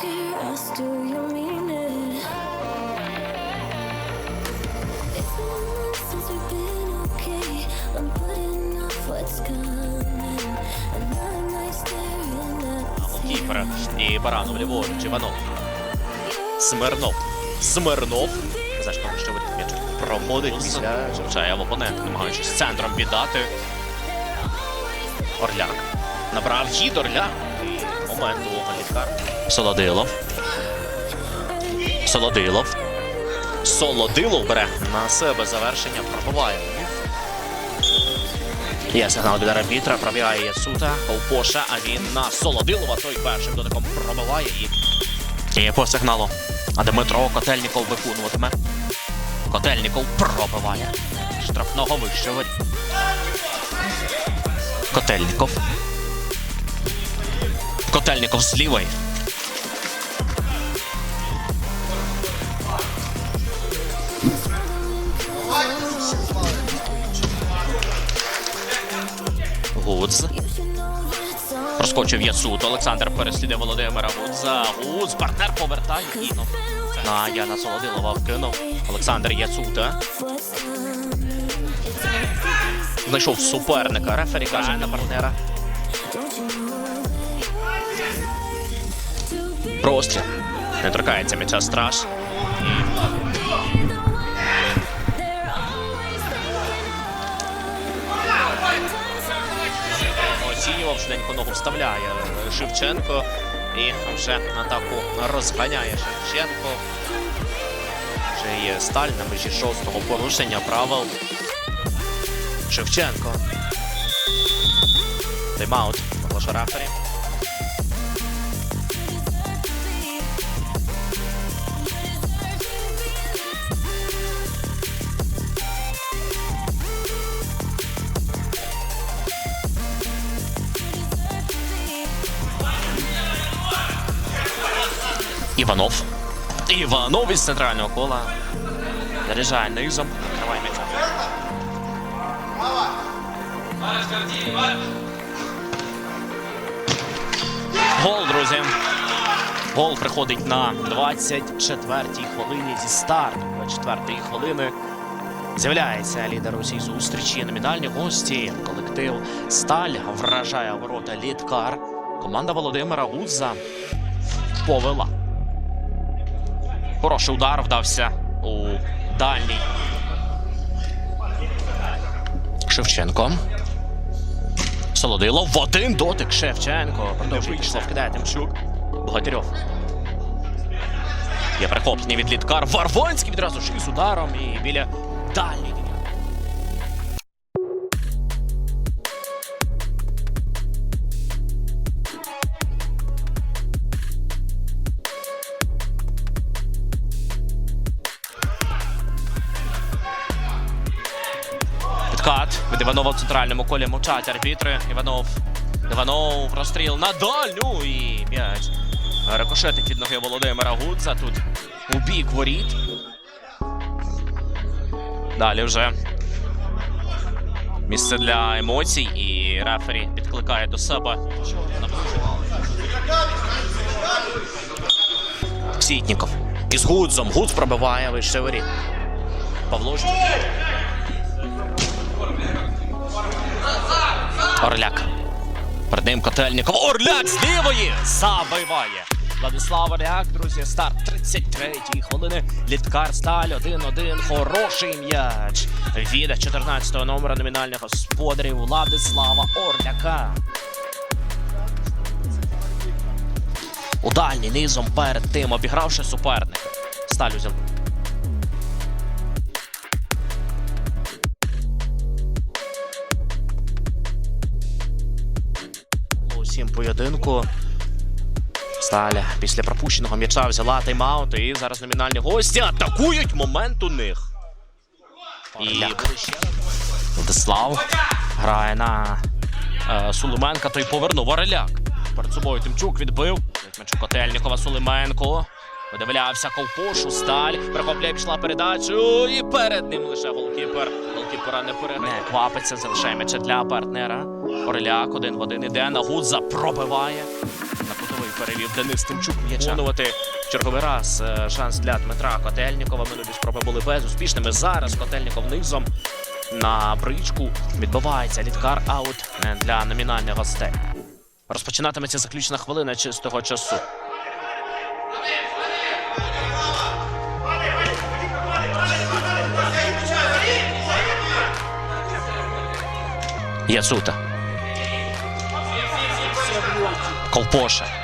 care, else do you mean. Смирнов. Смирнов. За що що вирішив м'яч проходить після Шевчая в опонент, намагаючись центром віддати. Орляк. Набрав хід Орляк. І момент у Солодилов. Солодилов. Солодилов бере на себе завершення, пробиває. Є сигнал від арбітра, пробігає Ясута, Ковпоша, а він на Солодилова, той першим дотиком пробиває і є по сигналу. А Дмитро Котельніков виконуватиме. Котельніков пробиває. Штрафного воріт. Котельніков. Котельніков з лівої. Гудз. Проскочив Ясут. Олександр переслідує Володимира Гудза. Гудз. Партнер повертає. І ну, на Яна Солодилова вкинув. Олександр Яцута. Знайшов суперника. Рефері каже на партнера. Простріл. Не торкається м'яча страж. Оцінював швиденько ногу вставляє Шевченко. І вже атаку розганяє Шевченко. Вже є сталь на межі шостого порушення правил. Шевченко. Тайм-аут. Оголошує Іванов. Іванов із центрального кола. Заряджає низом. Накриває м'ячом. Гол, друзі. Гол приходить на 24-й хвилині зі старту 24-ї хвилини. З'являється лідер усій зустрічі. Номінальні гості. Колектив Сталь вражає ворота Літкар. Команда Володимира Гудза повела. Хороший удар вдався у дальній. Шевченко. Солодилов в один дотик Шевченко. Продовжує пішло вкидає Тимчук. Богатирьов. Є прихоплення від Літкар. Варвонський відразу ж із ударом і біля дальньої. Підкат від Іванова в центральному колі мовчать арбітри. Іванов. Іванов розстріл на дальню і м'яч. Рикошетить від ноги Володимира Гудза. Тут у бік воріт. Далі вже місце для емоцій і рефері підкликає до себе. Сітніков. Із Гудзом. Гудз пробиває вище воріт. Павло ж. Орляк. Перед ним Котельніков. Орляк з лівої забиває. Владислав Орляк, друзі, старт 33-ї хвилини. Літкар Сталь 1-1. Хороший м'яч. Від 14-го номера номінальних господарів Владислава Орляка. У дальній низом перед тим обігравши суперника. Сталь взяв. Поєдинку. Сталя після пропущеного м'яча взяла тайм-аут і зараз номінальні гості атакують момент у них. І Владислав грає на е, Сулименка, той повернув Ореляк. Перед собою Тимчук відбив. М'ячу Котельнікова Сулименко. Видивлявся ковпошу, сталь. Прихопляє пішла передачу. І перед ним лише голкіпер. Голкіпера не переграє. Не квапиться, залишає м'яча для партнера. Ореляк один в один іде. На Гудза пробиває. На кутовий перевів Денис Тимчук м'яча. Черговий раз е, шанс для Дмитра Котельнікова. Минулі спроби були безуспішними. Зараз Котельніков низом на бричку відбувається літкар аут е, для номінальних гостей. Розпочинатиметься заключна хвилина чистого часу. Яцута. Колпоша.